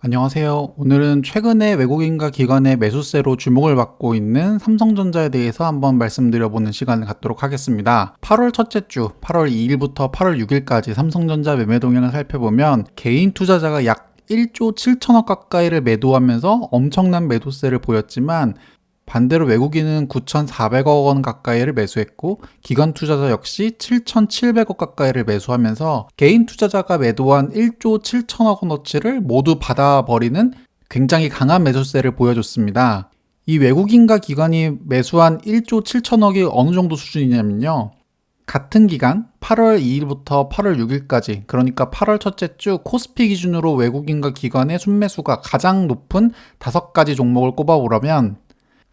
안녕하세요. 오늘은 최근에 외국인과 기관의 매수세로 주목을 받고 있는 삼성전자에 대해서 한번 말씀드려보는 시간을 갖도록 하겠습니다. 8월 첫째 주, 8월 2일부터 8월 6일까지 삼성전자 매매 동향을 살펴보면 개인 투자자가 약 1조 7천억 가까이를 매도하면서 엄청난 매도세를 보였지만 반대로 외국인은 9,400억 원 가까이를 매수했고 기관 투자자 역시 7,700억 가까이를 매수하면서 개인 투자자가 매도한 1조 7천억 원어치를 모두 받아버리는 굉장히 강한 매수세를 보여줬습니다. 이 외국인과 기관이 매수한 1조 7천억이 어느 정도 수준이냐면요. 같은 기간 8월 2일부터 8월 6일까지 그러니까 8월 첫째 주 코스피 기준으로 외국인과 기관의 순매수가 가장 높은 다섯 가지 종목을 꼽아보라면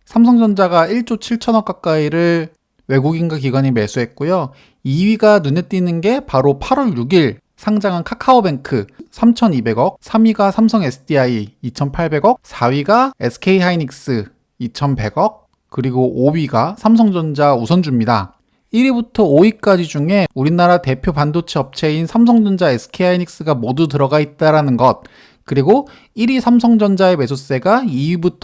삼성전자가 1조 7천억 가까이를 외국인과 기관이 매수했고요. 2위가 눈에 띄는 게 바로 8월 6일 상장한 카카오뱅크 3,200억, 3위가 삼성 SDI 2,800억, 4위가 SK 하이닉스 2,100억, 그리고 5위가 삼성전자 우선주입니다. 1위부터 5위까지 중에 우리나라 대표 반도체 업체인 삼성전자 SK하이닉스가 모두 들어가 있다라는 것, 그리고 1위 삼성전자의 매수세가 2위부터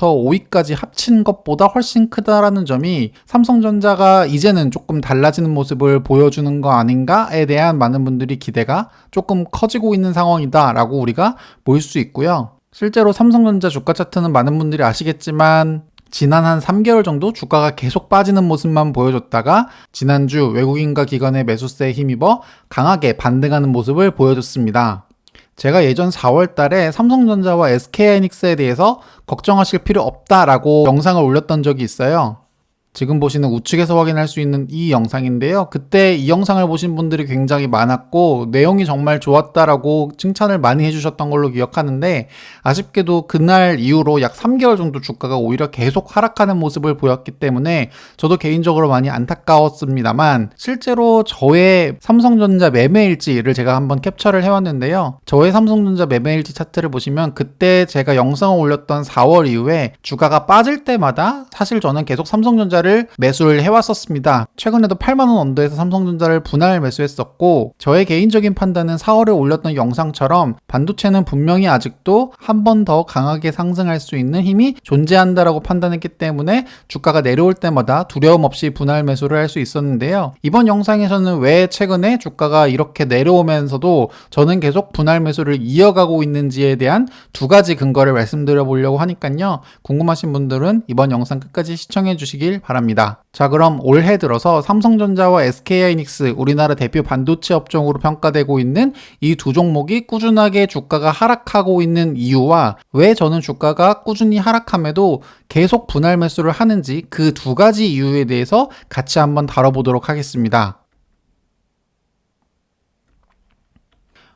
5위까지 합친 것보다 훨씬 크다라는 점이 삼성전자가 이제는 조금 달라지는 모습을 보여주는 거 아닌가에 대한 많은 분들이 기대가 조금 커지고 있는 상황이다라고 우리가 볼 수 있고요. 실제로 삼성전자 주가 차트는 많은 분들이 아시겠지만 지난 한 3개월 정도 주가가 계속 빠지는 모습만 보여줬다가 지난주 외국인과 기관의 매수세에 힘입어 강하게 반등하는 모습을 보여줬습니다. 제가 예전 4월 달에 삼성전자와 SK하이닉스에 대해서 걱정하실 필요 없다라고 영상을 올렸던 적이 있어요. 지금 보시는 우측에서 확인할 수 있는 이 영상인데요. 그때 이 영상을 보신 분들이 굉장히 많았고 내용이 정말 좋았다라고 칭찬을 많이 해주셨던 걸로 기억하는데 아쉽게도 그날 이후로 약 3개월 정도 주가가 오히려 계속 하락하는 모습을 보였기 때문에 저도 개인적으로 많이 안타까웠습니다만 실제로 저의 삼성전자 매매일지를 제가 한번 캡처를 해왔는데요. 저의 삼성전자 매매일지 차트를 보시면 그때 제가 영상을 올렸던 4월 이후에 주가가 빠질 때마다 사실 저는 계속 삼성전자 삼성전자를 매수를 해왔었습니다. 최근에도 8만원 언더에서 삼성전자를 분할 매수했었고 저의 개인적인 판단은 4월에 올렸던 영상처럼 반도체는 분명히 아직도 한 번 더 강하게 상승할 수 있는 힘이 존재한다라고 판단했기 때문에 주가가 내려올 때마다 두려움 없이 분할 매수를 할 수 있었는데요. 이번 영상에서는 왜 최근에 주가가 이렇게 내려오면서도 저는 계속 분할 매수를 이어가고 있는지에 대한 두 가지 근거를 말씀드려 보려고 하니까요. 궁금하신 분들은 이번 영상 끝까지 시청해 주시길 바랍니다. 바랍니다. 자, 그럼 올해 들어서 삼성전자와 SK하이닉스 우리나라 대표 반도체 업종으로 평가되고 있는 이 두 종목이 꾸준하게 주가가 하락하고 있는 이유와 왜 저는 주가가 꾸준히 하락함에도 계속 분할 매수를 하는지 그 두 가지 이유에 대해서 같이 한번 다뤄보도록 하겠습니다.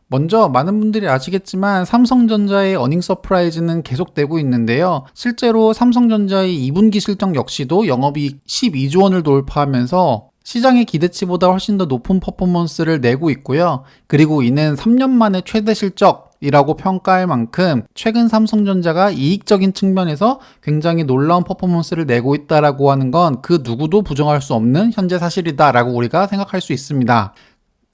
먼저 많은 분들이 아시겠지만 삼성전자의 어닝 서프라이즈는 계속되고 있는데요. 실제로 삼성전자의 2분기 실적 역시도 영업이익 12조 원을 돌파하면서 시장의 기대치보다 훨씬 더 높은 퍼포먼스를 내고 있고요. 그리고 이는 3년 만에 최대 실적 이라고 평가할 만큼 최근 삼성전자가 이익적인 측면에서 굉장히 놀라운 퍼포먼스를 내고 있다라고 하는 건 그 누구도 부정할 수 없는 현재 사실이다라고 우리가 생각할 수 있습니다.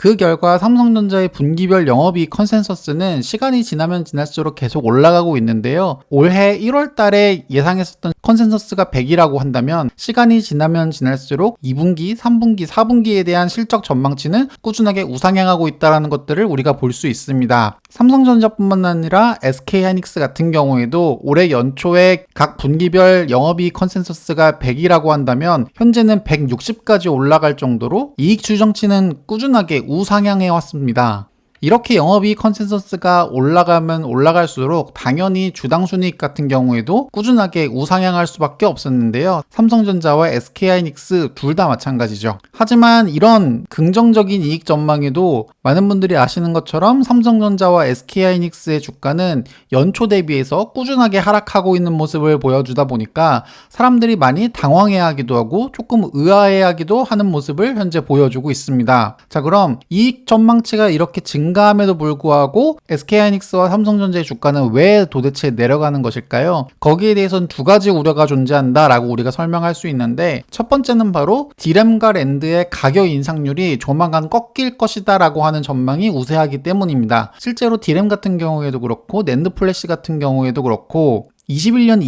그 결과 삼성전자의 분기별 영업이익 컨센서스는 시간이 지나면 지날수록 계속 올라가고 있는데요. 올해 1월 달에 예상했었던 컨센서스가 100이라고 한다면 시간이 지나면 지날수록 2분기, 3분기, 4분기에 대한 실적 전망치는 꾸준하게 우상향하고 있다는 것들을 우리가 볼 수 있습니다. 삼성전자뿐만 아니라 SK하이닉스 같은 경우에도 올해 연초에 각 분기별 영업이익 컨센서스가 100이라고 한다면 현재는 160까지 올라갈 정도로 이익 추정치는 꾸준하게 우상향해 왔습니다. 이렇게 영업이익 컨센서스가 올라가면 올라갈수록 당연히 주당 순이익 같은 경우에도 꾸준하게 우상향할 수밖에 없었는데요. 삼성전자와 SK하이닉스 둘 다 마찬가지죠. 하지만 이런 긍정적인 이익 전망에도 많은 분들이 아시는 것처럼 삼성전자와 SK하이닉스의 주가는 연초 대비해서 꾸준하게 하락하고 있는 모습을 보여주다 보니까 사람들이 많이 당황해하기도 하고 조금 의아해하기도 하는 모습을 현재 보여주고 있습니다. 자, 그럼 이익 전망치가 이렇게 증 증가함에도 불구하고 SK하이닉스와 삼성전자의 주가는 왜 도대체 내려가는 것일까요? 거기에 대해서는 두 가지 우려가 존재한다라고 우리가 설명할 수 있는데 첫 번째는 바로 디램과 랜드의 가격 인상률이 조만간 꺾일 것이다라고 하는 전망이 우세하기 때문입니다. 실제로 디램 같은 경우에도 그렇고 랜드 플래시 같은 경우에도 그렇고 21년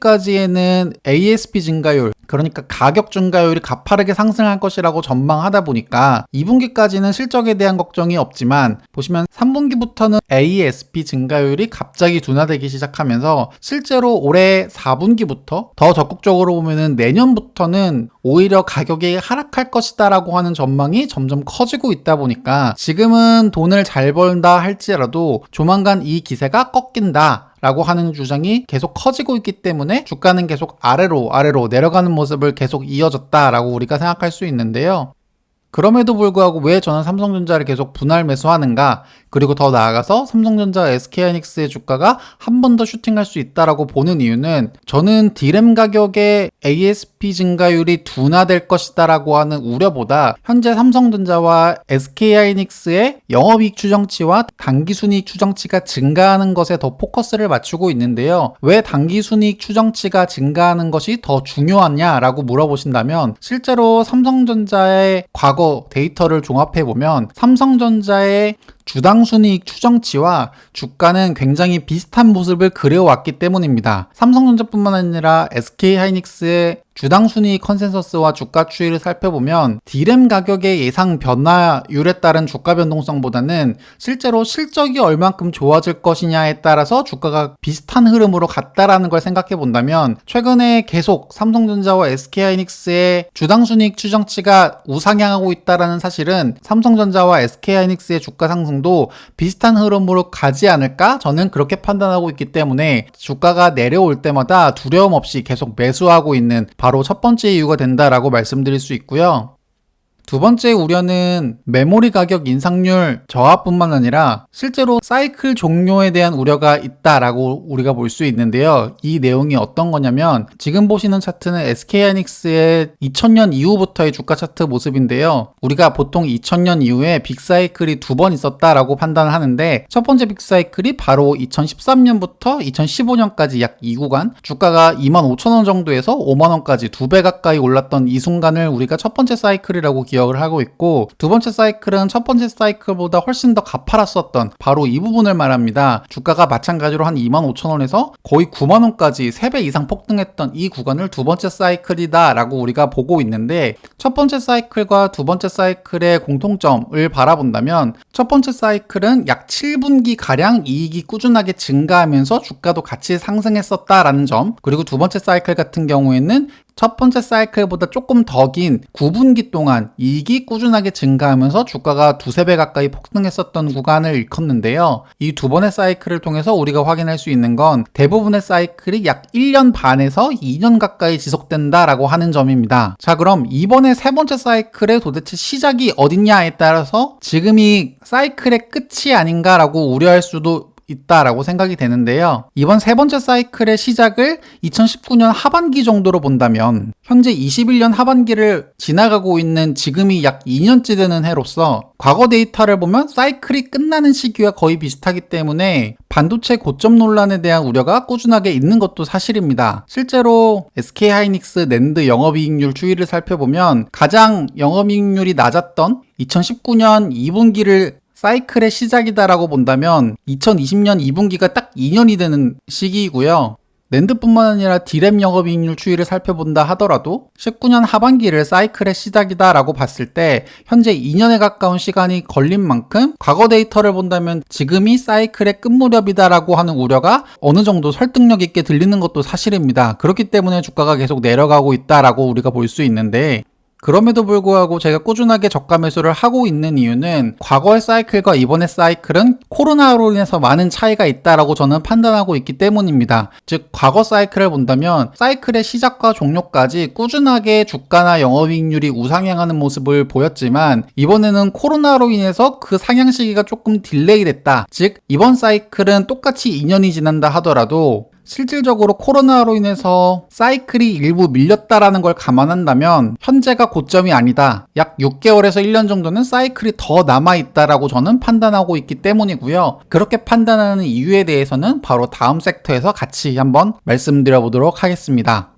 2분기까지에는 ASP 증가율, 그러니까 가격 증가율이 가파르게 상승할 것이라고 전망하다 보니까 2분기까지는 실적에 대한 걱정이 없지만 보시면 3분기부터는 ASP 증가율이 갑자기 둔화되기 시작하면서 실제로 올해 4분기부터 더 적극적으로 보면은 내년부터는 오히려 가격이 하락할 것이다라고 하는 전망이 점점 커지고 있다 보니까 지금은 돈을 잘 벌다 할지라도 조만간 이 기세가 꺾인다. 라고 하는 주장이 계속 커지고 있기 때문에 주가는 계속 아래로 아래로 내려가는 모습을 계속 이어졌다라고 우리가 생각할 수 있는데요. 그럼에도 불구하고 왜 저는 삼성전자를 계속 분할 매수하는가? 그리고 더 나아가서 삼성전자 SK하이닉스의 주가가 한 번 더 슈팅할 수 있다라고 보는 이유는 저는 디램 가격의 ASP 증가율이 둔화될 것이다라고 하는 우려보다 현재 삼성전자와 SK하이닉스의 영업이익 추정치와 당기순이익 추정치가 증가하는 것에 더 포커스를 맞추고 있는데요. 왜 당기순이익 추정치가 증가하는 것이 더 중요하냐라고 물어보신다면 실제로 삼성전자의 과거 데이터를 종합해 보면 삼성전자의 주당 순이익 추정치와 주가는 굉장히 비슷한 모습을 그려왔기 때문입니다. 삼성전자뿐만 아니라 SK하이닉스의 주당 순위 컨센서스와 주가 추이를 살펴보면 디램 가격의 예상 변화율에 따른 주가 변동성보다는 실제로 실적이 얼만큼 좋아질 것이냐에 따라서 주가가 비슷한 흐름으로 갔다라는 걸 생각해 본다면 최근에 계속 삼성전자와 SK하이닉스의 주당 순이익 추정치가 우상향하고 있다라는 사실은 삼성전자와 SK하이닉스의 주가 상승 도 비슷한 흐름으로 가지 않을까? 저는 그렇게 판단하고 있기 때문에 주가가 내려올 때마다 두려움 없이 계속 매수하고 있는 바로 첫 번째 이유가 된다라고 말씀드릴 수 있고요. 두 번째 우려는 메모리 가격 인상률 저하뿐만 아니라 실제로 사이클 종료에 대한 우려가 있다라고 우리가 볼 수 있는데요. 이 내용이 어떤 거냐면 지금 보시는 차트는 SK하이닉스의 2000년 이후부터의 주가 차트 모습인데요. 우리가 보통 2000년 이후에 빅사이클이 두 번 있었다라고 판단을 하는데 첫 번째 빅사이클이 바로 2013년부터 2015년까지 약 2구간 주가가 25,000원 정도에서 5만 원까지 두 배 가까이 올랐던 이 순간을 우리가 첫 번째 사이클이라고 기억 기억을 하고 있고 두 번째 사이클은 첫 번째 사이클보다 훨씬 더 가파랐었던 바로 이 부분을 말합니다. 주가가 마찬가지로 한 2만 5천 원에서 거의 9만 원까지 3배 이상 폭등했던 이 구간을 두 번째 사이클이다 라고 우리가 보고 있는데 첫 번째 사이클과 두 번째 사이클의 공통점을 바라본다면 첫 번째 사이클은 약 7분기 가량 이익이 꾸준하게 증가하면서 주가도 같이 상승했었다라는 점 그리고 두 번째 사이클 같은 경우에는 첫 번째 사이클보다 조금 더 긴 9분기 동안 이익이 꾸준하게 증가하면서 주가가 두세 배 가까이 폭등했었던 구간을 일컫는데요. 이 두 번의 사이클을 통해서 우리가 확인할 수 있는 건 대부분의 사이클이 약 1년 반에서 2년 가까이 지속된다라고 하는 점입니다. 자, 그럼 이번에 세 번째 사이클의 도대체 시작이 어딨냐에 따라서 지금이 사이클의 끝이 아닌가라고 우려할 수도 있다라고 생각이 되는데요. 이번 세 번째 사이클의 시작을 2019년 하반기 정도로 본다면 현재 21년 하반기를 지나가고 있는 지금이 약 2년째 되는 해로서 과거 데이터를 보면 사이클이 끝나는 시기와 거의 비슷하기 때문에 반도체 고점 논란에 대한 우려가 꾸준하게 있는 것도 사실입니다. 실제로 SK 하이닉스 낸드 영업이익률 추이를 살펴보면 가장 영업이익률이 낮았던 2019년 2분기를 사이클의 시작이다라고 본다면 2020년 2분기가 딱 2년이 되는 시기이고요. 랜드뿐만 아니라 디램 영업이익률 추이를 살펴본다 하더라도 19년 하반기를 사이클의 시작이다라고 봤을 때 현재 2년에 가까운 시간이 걸린 만큼 과거 데이터를 본다면 지금이 사이클의 끝 무렵이다라고 하는 우려가 어느 정도 설득력 있게 들리는 것도 사실입니다. 그렇기 때문에 주가가 계속 내려가고 있다라고 우리가 볼 수 있는데 그럼에도 불구하고 제가 꾸준하게 저가 매수를 하고 있는 이유는 과거의 사이클과 이번의 사이클은 코로나로 인해서 많은 차이가 있다라고 저는 판단하고 있기 때문입니다. 즉 과거 사이클을 본다면 사이클의 시작과 종료까지 꾸준하게 주가나 영업이익률이 우상향하는 모습을 보였지만 이번에는 코로나로 인해서 그 상향 시기가 조금 딜레이 됐다. 즉 이번 사이클은 똑같이 2년이 지난다 하더라도 실질적으로 코로나로 인해서 사이클이 일부 밀렸다라는 걸 감안한다면 현재가 고점이 아니다. 약 6개월에서 1년 정도는 사이클이 더 남아있다라고 저는 판단하고 있기 때문이고요. 그렇게 판단하는 이유에 대해서는 바로 다음 섹터에서 같이 한번 말씀드려 보도록 하겠습니다.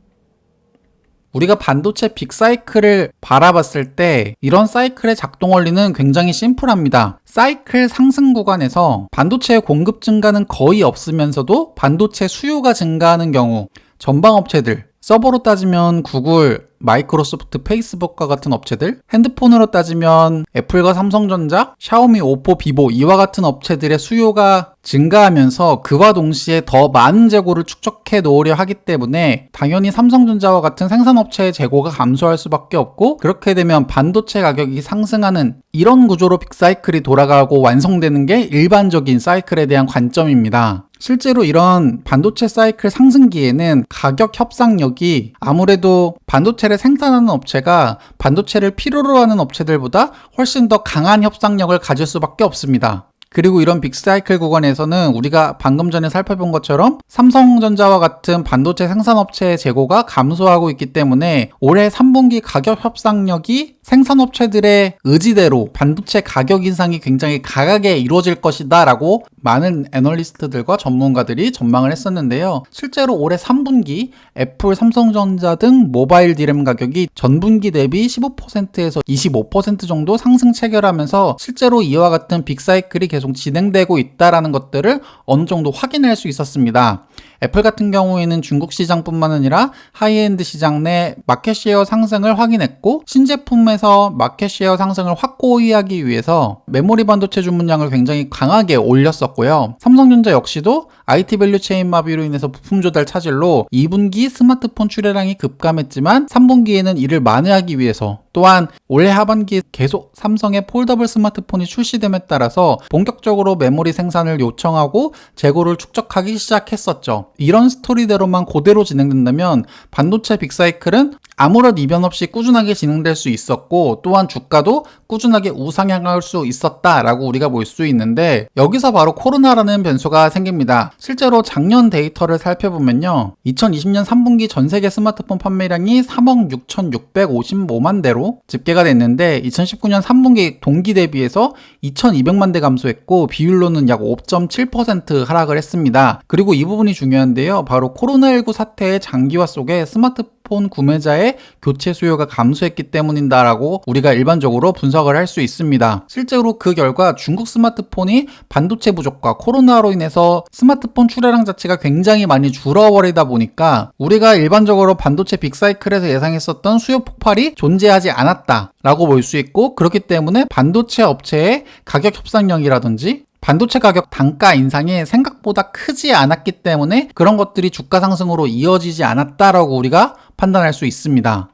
우리가 반도체 빅사이클을 바라봤을 때 이런 사이클의 작동 원리는 굉장히 심플합니다. 사이클 상승 구간에서 반도체의 공급 증가는 거의 없으면서도 반도체 수요가 증가하는 경우 전방 업체들 서버로 따지면 구글, 마이크로소프트, 페이스북과 같은 업체들, 핸드폰으로 따지면 애플과 삼성전자, 샤오미, 오포, 비보 이와 같은 업체들의 수요가 증가하면서 그와 동시에 더 많은 재고를 축적해 놓으려 하기 때문에 당연히 삼성전자와 같은 생산업체의 재고가 감소할 수밖에 없고 그렇게 되면 반도체 가격이 상승하는 이런 구조로 빅사이클이 돌아가고 완성되는 게 일반적인 사이클에 대한 관점입니다. 실제로 이런 반도체 사이클 상승기에는 가격 협상력이 아무래도 반도체 를 생산하는 업체가 반도체를 필요로 하는 업체들보다 훨씬 더 강한 협상력을 가질 수밖에 없습니다. 그리고 이런 빅사이클 구간에서는 우리가 방금 전에 살펴본 것처럼 삼성전자와 같은 반도체 생산업체의 재고가 감소하고 있기 때문에 올해 3분기 가격 협상력이 생산업체들의 의지대로 반도체 가격 인상이 굉장히 강하게 이루어질 것이다 라고 많은 애널리스트들과 전문가들이 전망을 했었는데요. 실제로 올해 3분기 애플, 삼성전자 등 모바일 디램 가격이 전분기 대비 15%에서 25% 정도 상승 체결하면서 실제로 이와 같은 빅사이클이 계속 진행되고 있다라는 것들을 어느 정도 확인할 수 있었습니다. 애플 같은 경우에는 중국 시장뿐만 아니라 하이엔드 시장 내 마켓쉐어 상승을 확인했고 신제품에서 마켓쉐어 상승을 확고히 하기 위해서 메모리 반도체 주문량을 굉장히 강하게 올렸었고요. 삼성전자 역시도 IT 밸류 체인 마비로 인해서 부품 조달 차질로 2분기 스마트폰 출하량이 급감했지만 3분기에는 이를 만회하기 위해서 또한 올해 하반기에 계속 삼성의 폴더블 스마트폰이 출시됨에 따라서 본격적으로 메모리 생산을 요청하고 재고를 축적하기 시작했었죠. 이런 스토리대로만 그대로 진행된다면 반도체 빅사이클은 아무런 이변 없이 꾸준하게 진행될 수 있었고 또한 주가도 꾸준하게 우상향할 수 있었다라고 우리가 볼 수 있는데 여기서 바로 코로나라는 변수가 생깁니다. 실제로 작년 데이터를 살펴보면요. 2020년 3분기 전 세계 스마트폰 판매량이 3억 6,655만 대로 집계가 됐는데 2019년 3분기 동기 대비해서 2,200만 대 감소했고 비율로는 약 5.7% 하락을 했습니다. 그리고 이 부분이 중요한데요. 바로 코로나19 사태의 장기화 속에 스마트폰 스마트폰 구매자의 교체 수요가 감소했기 때문이다라고 우리가 일반적으로 분석을 할 수 있습니다. 실제로 그 결과 중국 스마트폰이 반도체 부족과 코로나로 인해서 스마트폰 출하량 자체가 굉장히 많이 줄어버리다 보니까 우리가 일반적으로 반도체 빅사이클에서 예상했었던 수요 폭발이 존재하지 않았다 라고 볼 수 있고 그렇기 때문에 반도체 업체의 가격 협상력이라든지 반도체 가격 단가 인상이 생각보다 크지 않았기 때문에 그런 것들이 주가 상승으로 이어지지 않았다라고 우리가 판단할 수 있습니다.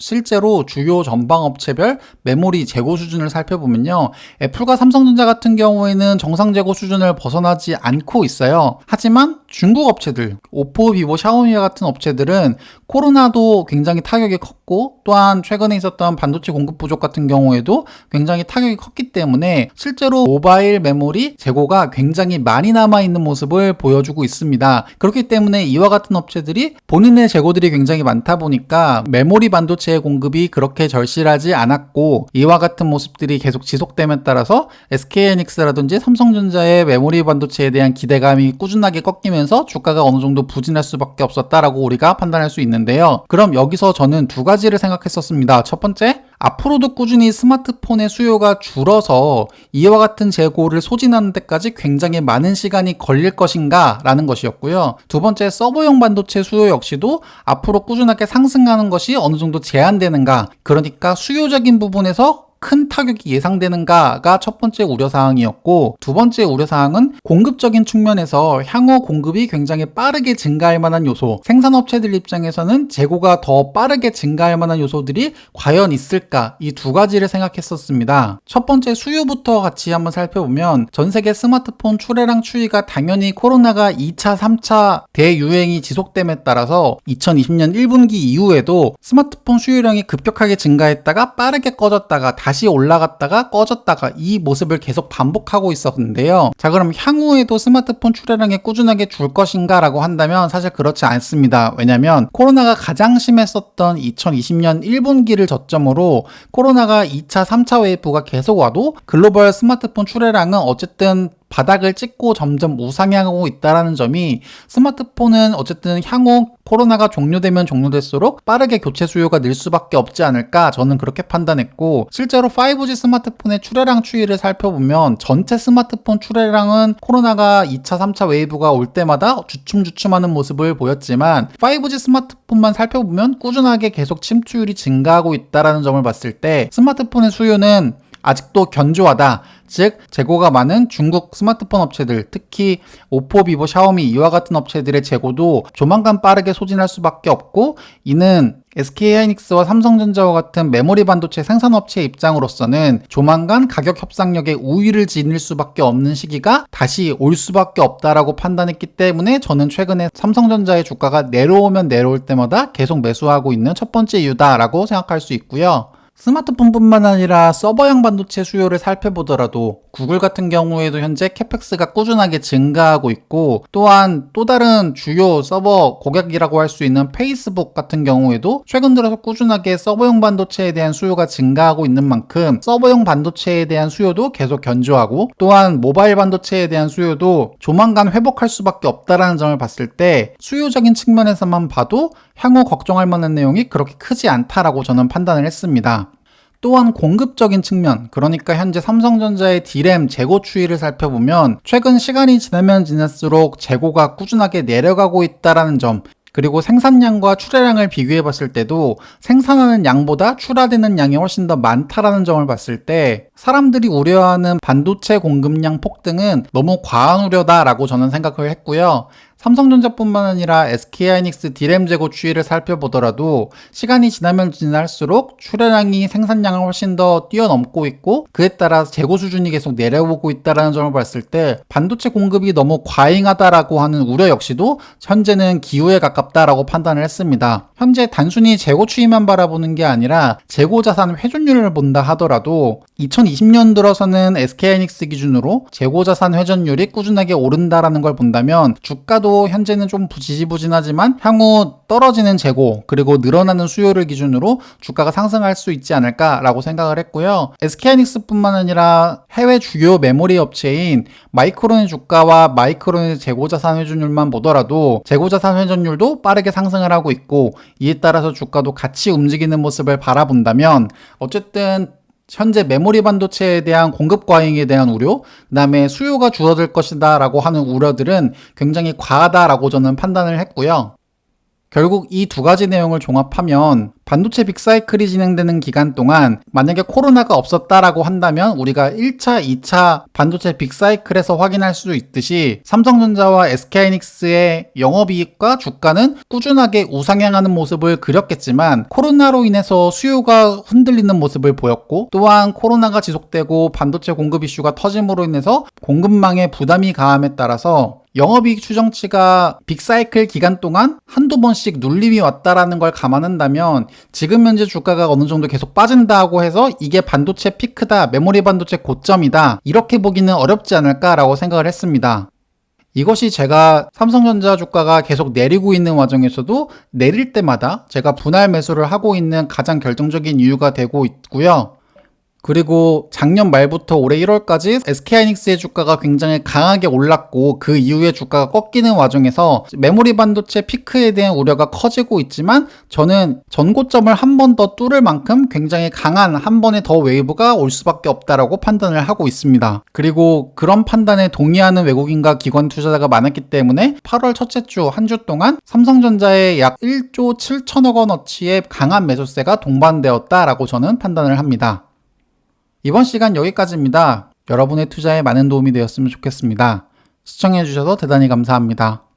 실제로 주요 전방 업체별 메모리 재고 수준을 살펴보면요. 애플과 삼성전자 같은 경우에는 정상 재고 수준을 벗어나지 않고 있어요. 하지만 중국 업체들, 오포, 비보, 샤오미와 같은 업체들은 코로나도 굉장히 타격이 컸고 또한 최근에 있었던 반도체 공급 부족 같은 경우에도 굉장히 타격이 컸기 때문에 실제로 모바일 메모리 재고가 굉장히 많이 남아 있는 모습을 보여주고 있습니다. 그렇기 때문에 이와 같은 업체들이 본인의 재고들이 굉장히 많다 보니까 메모리 반도체의 공급이 그렇게 절실하지 않았고 이와 같은 모습들이 계속 지속됨에 따라서 SK하이닉스라든지 삼성전자의 메모리 반도체에 대한 기대감이 꾸준하게 꺾이면 하면서 주가가 어느 정도 부진할 수밖에 없었다라고 우리가 판단할 수 있는데요. 그럼 여기서 저는 두 가지를 생각했었습니다. 첫 번째, 앞으로도 꾸준히 스마트폰의 수요가 줄어서 이와 같은 재고를 소진하는 데까지 굉장히 많은 시간이 걸릴 것인가 라는 것이었고요. 두 번째 서버용 반도체 수요 역시도 앞으로 꾸준하게 상승하는 것이 어느 정도 제한되는가 그러니까 수요적인 부분에서 큰 타격이 예상되는가가 첫 번째 우려사항이었고 두 번째 우려사항은 공급적인 측면에서 향후 공급이 굉장히 빠르게 증가할 만한 요소 생산업체들 입장에서는 재고가 더 빠르게 증가할 만한 요소들이 과연 있을까 이 두 가지를 생각했었습니다. 첫 번째 수요부터 같이 한번 살펴보면 전 세계 스마트폰 출하량 추이가 당연히 코로나가 2차, 3차 대유행이 지속됨에 따라서 2020년 1분기 이후에도 스마트폰 수요량이 급격하게 증가했다가 빠르게 꺼졌다가 다시 올라갔다가 꺼졌다가 이 모습을 계속 반복하고 있었는데요. 자, 그럼 향후에도 스마트폰 출하량이 꾸준하게 줄 것인가 라고 한다면 사실 그렇지 않습니다. 왜냐면 코로나가 가장 심했었던 2020년 1분기를 저점으로 코로나가 2차, 3차 웨이브가 계속 와도 글로벌 스마트폰 출하량은 어쨌든 바닥을 찍고 점점 우상향하고 있다라는 점이 스마트폰은 어쨌든 향후 코로나가 종료되면 종료될수록 빠르게 교체 수요가 늘 수밖에 없지 않을까 저는 그렇게 판단했고 실제로 5G 스마트폰의 출하량 추이를 살펴보면 전체 스마트폰 출하량은 코로나가 2차, 3차 웨이브가 올 때마다 주춤주춤하는 모습을 보였지만 5G 스마트폰만 살펴보면 꾸준하게 계속 침투율이 증가하고 있다라는 점을 봤을 때 스마트폰의 수요는 아직도 견조하다. 즉 재고가 많은 중국 스마트폰 업체들, 특히 오포, 비보, 샤오미 이와 같은 업체들의 재고도 조만간 빠르게 소진할 수밖에 없고 이는 SK하이닉스와 삼성전자와 같은 메모리 반도체 생산업체 입장으로서는 조만간 가격 협상력에 우위를 지닐 수밖에 없는 시기가 다시 올 수밖에 없다라고 판단했기 때문에 저는 최근에 삼성전자의 주가가 내려오면 내려올 때마다 계속 매수하고 있는 첫 번째 이유다라고 생각할 수 있고요. 스마트폰뿐만 아니라 서버형 반도체 수요를 살펴보더라도 구글 같은 경우에도 현재 캐펙스가 꾸준하게 증가하고 있고 또한 또 다른 주요 서버 고객이라고 할 수 있는 페이스북 같은 경우에도 최근 들어서 꾸준하게 서버형 반도체에 대한 수요가 증가하고 있는 만큼 서버형 반도체에 대한 수요도 계속 견조하고 또한 모바일 반도체에 대한 수요도 조만간 회복할 수밖에 없다라는 점을 봤을 때 수요적인 측면에서만 봐도 향후 걱정할 만한 내용이 그렇게 크지 않다라고 저는 판단을 했습니다. 또한 공급적인 측면, 그러니까 현재 삼성전자의 D램 재고 추이를 살펴보면 최근 시간이 지나면 지날수록 재고가 꾸준하게 내려가고 있다라는 점, 그리고 생산량과 출하량을 비교해 봤을 때도 생산하는 양보다 출하되는 양이 훨씬 더 많다라는 점을 봤을 때 사람들이 우려하는 반도체 공급량 폭등은 너무 과한 우려다라고 저는 생각을 했고요. 삼성전자뿐만 아니라 SK하이닉스 D램 재고 추이를 살펴보더라도 시간이 지나면 지날수록 출하량이 생산량을 훨씬 더 뛰어넘고 있고 그에 따라 재고 수준이 계속 내려오고 있다는 점을 봤을 때 반도체 공급이 너무 과잉하다라고 하는 우려 역시도 현재는 기후에 가깝다라고 판단을 했습니다. 현재 단순히 재고 추이만 바라보는 게 아니라 재고 자산 회전율을 본다 하더라도 2020년 들어서는 SK하이닉스 기준으로 재고 자산 회전율이 꾸준하게 오른다라는 걸 본다면 주가도 현재는 좀 지지부진하지만 향후 떨어지는 재고 그리고 늘어나는 수요를 기준으로 주가가 상승할 수 있지 않을까라고 생각을 했고요. SK하이닉스뿐만 아니라 해외 주요 메모리 업체인 마이크론의 주가와 마이크론의 재고 자산 회전율만 보더라도 재고 자산 회전율도 빠르게 상승을 하고 있고 이에 따라서 주가도 같이 움직이는 모습을 바라본다면 어쨌든 현재 메모리 반도체에 대한 공급 과잉에 대한 우려, 그다음에 수요가 줄어들 것이다라고 하는 우려들은 굉장히 과하다라고 저는 판단을 했고요. 결국 이 두 가지 내용을 종합하면 반도체 빅사이클이 진행되는 기간 동안 만약에 코로나가 없었다라고 한다면 우리가 1차, 2차 반도체 빅사이클에서 확인할 수 있듯이 삼성전자와 SK하이닉스의 영업이익과 주가는 꾸준하게 우상향하는 모습을 그렸겠지만 코로나로 인해서 수요가 흔들리는 모습을 보였고 또한 코로나가 지속되고 반도체 공급 이슈가 터짐으로 인해서 공급망에 부담이 가함에 따라서 영업이익 추정치가 빅사이클 기간 동안 한두 번씩 눌림이 왔다라는 걸 감안한다면 지금 현재 주가가 어느 정도 계속 빠진다고 해서 이게 반도체 피크다, 메모리 반도체 고점이다, 이렇게 보기는 어렵지 않을까라고 생각을 했습니다. 이것이 제가 삼성전자 주가가 계속 내리고 있는 와중에서도 내릴 때마다 제가 분할 매수를 하고 있는 가장 결정적인 이유가 되고 있고요. 그리고 작년 말부터 올해 1월까지 SK하이닉스의 주가가 굉장히 강하게 올랐고 그 이후에 주가가 꺾이는 와중에서 메모리 반도체 피크에 대한 우려가 커지고 있지만 저는 전고점을 한 번 더 뚫을 만큼 굉장히 강한 한 번의 더 웨이브가 올 수밖에 없다라고 판단을 하고 있습니다. 그리고 그런 판단에 동의하는 외국인과 기관 투자자가 많았기 때문에 8월 첫째 주 한주 동안 삼성전자의 약 1조 7천억 원어치의 강한 매수세가 동반되었다라고 저는 판단을 합니다. 이번 시간 여기까지입니다. 여러분의 투자에 많은 도움이 되었으면 좋겠습니다. 시청해주셔서 대단히 감사합니다.